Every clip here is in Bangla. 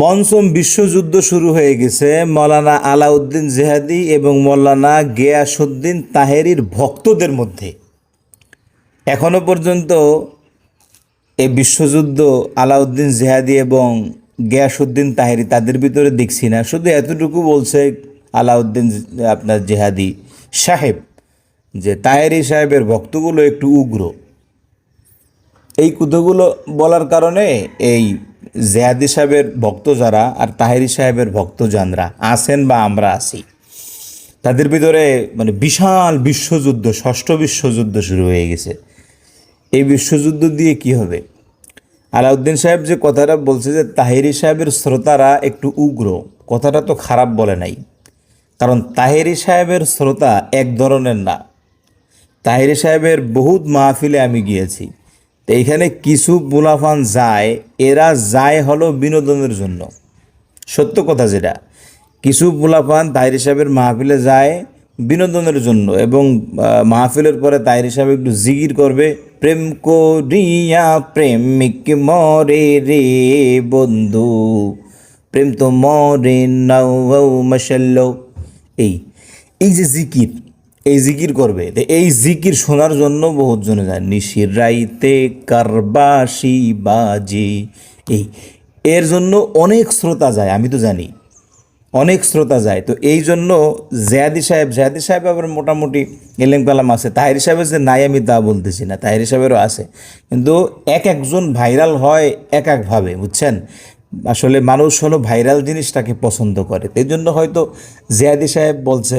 পঞ্চম বিশ্বযুদ্ধ শুরু হয়ে গেছে। মৌলানা আলাউদ্দিন জেহাদি এবং মৌলানা গিয়াসুদ্দিন তাহেরির ভক্তদের মধ্যে। এখনও পর্যন্ত এই বিশ্বযুদ্ধ আলাউদ্দিন জেহাদি এবং গিয়াসুদ্দিন তাহেরি তাদের ভিতরে দেখছি না। শুধু এতটুকু বলছে আলাউদ্দিন আপনার জেহাদি সাহেব যে তাহেরি সাহেবের ভক্তগুলো একটু উগ্র। এই কুতগুলো বলার কারণে এই জেহাদি সাহেবের ভক্ত যারা আর তাহেরি সাহেবের ভক্ত যানরা আছেন বা আমরা আছি। তাদের ভিতরে মানে বিশাল বিশ্বযুদ্ধ, ষষ্ঠ বিশ্বযুদ্ধ শুরু হয়ে গেছে। এই বিশ্বযুদ্ধ দিয়ে কি হবে? আলাউদ্দিন সাহেব যে কথাটা বলছে যে তাহেরি সাহেবের শ্রোতারা একটু উগ্র, কথাটা তো খারাপ বলে নাই। কারণ তাহেরি সাহেবের শ্রোতা এক ধরনের না। তাহিরি সাহেবের বহুত মাহফিলে আমি গিয়েছি। তো এইখানে কিছু মুলাফান যায়, এরা যায় হলো বিনোদনের জন্য। সত্য কথা যেটা, কিছু মুলাফান তাহিরি সাহেবের মাহফিলে যায় বিনোদনের জন্য এবং মাহফিলের পরে তাহিরি সাহেব একটু জিগির করবে, প্রেম করিয়া প্রেমিক মরে রে বন্ধু, প্রেম তো মরে নাও মশাল্লো। এই এই যে জিকির এই জিকির করবে। এই জিকির শোনার জন্য বহুত জনে যায়। নিশির রাইতে কারবাসি বাজি। এই, এর জন্য অনেক শ্রোতা যায়, আমি তো জানি। অনেক শ্রোতা যায়। তো এই জন্য জেয়াদি সাহেব জেয়াদি সাহেব আবার মোটামুটি এলেম কালাম আছে। তাহিরি সাহেবের যে নাই আমি তা বলতেছি না, তাহিরি সাহেবেরও আছে। কিন্তু এক একজন ভাইরাল হয় এক একভাবে বুঝছেন? আসলে মানুষ হলো ভাইরাল জিনিসটাকে পছন্দ করে। এই জন্য হয়তো জেয়াদি সাহেব বলছে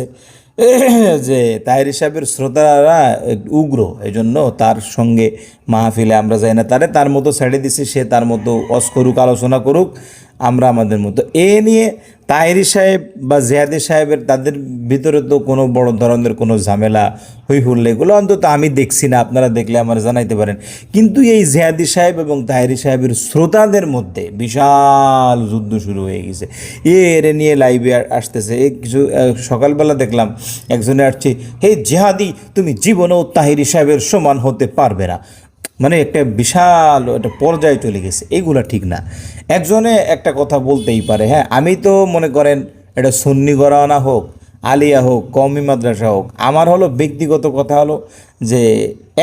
যে তাহিরি সাহেবের শ্রোতারা উগ্র। এই জন্য তার সঙ্গে মাহফিলে আমরা যাই না। তারে তার মতো ছেড়ে দিছি, সে তার মতো অস করুক আলোচনা করুক। আমরা আমাদের মতো। এ নিয়ে তাহিরি সাহেব বা জেহাদি সাহেবের তাদের ভিতরে তো কোনো বড় ধরনের কোনো ঝামেলা হই হুল্লে এগুলো অন্তত আমি দেখছি না, আপনারা দেখলে আমার জানাইতে পারেন। কিন্তু এই জেহাদি সাহেব এবং তাহিরি সাহেবের শ্রোতাদের মধ্যে বিশাল যুদ্ধ শুরু হয়ে গেছে। এ এরে নিয়ে লাইভে আসতেছে। এই কিছু সকালবেলা দেখলাম একজনে আসছে, হে জেহাদি, তুমি জীবনেও তাহিরি সাহেবের সমান হতে পারবে না। মানে একটা বিশাল একটা পর্যায়ে চলে গেছে। এইগুলা ঠিক না। একজনে একটা কথা বলতেই পারে হ্যাঁ আমি তো মনে করেন এটা সুন্নি গড়ানা হোক, আলিয়া হোক কমি মাদ্রাসা হোক, আমার হলো ব্যক্তিগত কথা হলো যে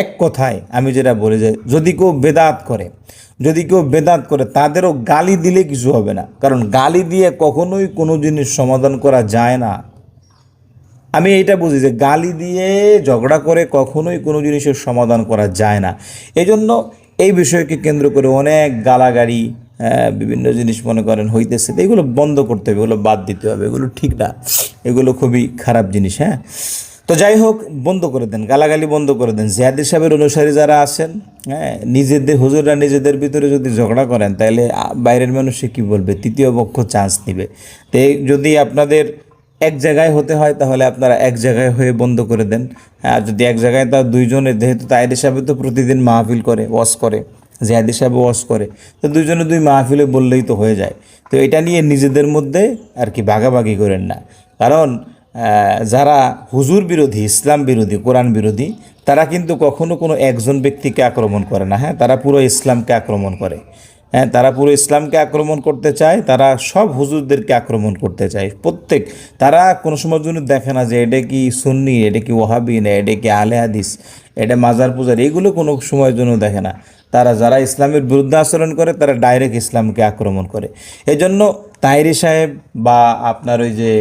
এক কথায় আমি যেটা বলি যে যদি কেউ বেদাত করে, যদি কেউ বেদাত করে, তাদেরও গালি দিলে কিছু হবে না। কারণ গালি দিয়ে কখনোই কোনো জিনিস সমাধান করা যায় না। আমি এইটা বুঝি যে গালি দিয়ে ঝগড়া করে কখনোই কোনো জিনিসের সমাধান করা যায় না। এই জন্য এই বিষয়কে কেন্দ্র করে অনেক গালাগাড়ি হ্যাঁ, বিভিন্ন জিনিস মনে করেন হইতেছে এগুলো বন্ধ করতে হবে এগুলো বাদ দিতে হবে এগুলো ঠিক না এগুলো খুবই খারাপ জিনিস হ্যাঁ। তো যাই হোক বন্ধ করে দেন গালাগালি বন্ধ করে দেন। জিয়াদি সাহেবের অনুসারী যারা আছেন হ্যাঁ নিজেদের হুজুররা নিজেদের ভিতরে যদি ঝগড়া করেন তাহলে বাইরের মানুষে কি বলবে? তৃতীয় পক্ষ চান্স নিবে। তো যদি আপনাদের এক জায়গায় হতে হয়, তাহলে আপনারা এক জায়গায় হয়ে বন্ধ করে দেন। আর যদি এক জায়গায় তার দুইজনে, যেহেতু তাইর হিসাবে তো প্রতিদিন মাহফিল করে, ওয়াশ করে, জিয়াদি সাহেব ওয়াশ করে, তো দুইজনে দুই মাহফিলে বললেই তো হয়ে যায়। তো এটা নিয়ে নিজেদের মধ্যে আর কি ভাগাভাগি করেন না। কারণ যারা হুজুর বিরোধী, ইসলাম বিরোধী, কোরআন বিরোধী, তারা কিন্তু কখনো কোনো একজন ব্যক্তিকে আক্রমণ করে না হ্যাঁ? তারা পুরো ইসলামকে আক্রমণ করে। হ্যাঁ তারা পুরো ইসলামকে আক্রমণ করতে চায়, তারা সব হুজুরদেরকে আক্রমণ করতে চায়। প্রত্যেক, তারা কোনো সময় জন্য দেখে না যে এটা কি সুন্নি, এটা কি ওহাবি না, এটা কি আলে হাদিস, এটা মাজার পূজার, এগুলো কোনো সময়ের জন্য দেখে না। তারা যারা ইসলামের বিরুদ্ধে আচরণ করে, তারা ডাইরেক্ট ইসলামকে আক্রমণ করে। এই জন্য তাইরি সাহেব বা আপনার ওই যে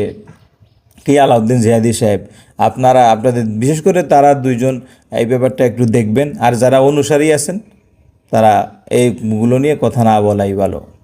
কি আলাউদ্দিন জিহাদি সাহেব, আপনারা, আপনাদের, বিশেষ করে তারা দুইজন, এই ব্যাপারটা একটু দেখবেন। আর যারা অনুসারী আছেন, তারা এইগুলো নিয়ে কথা না বলাই ভালো।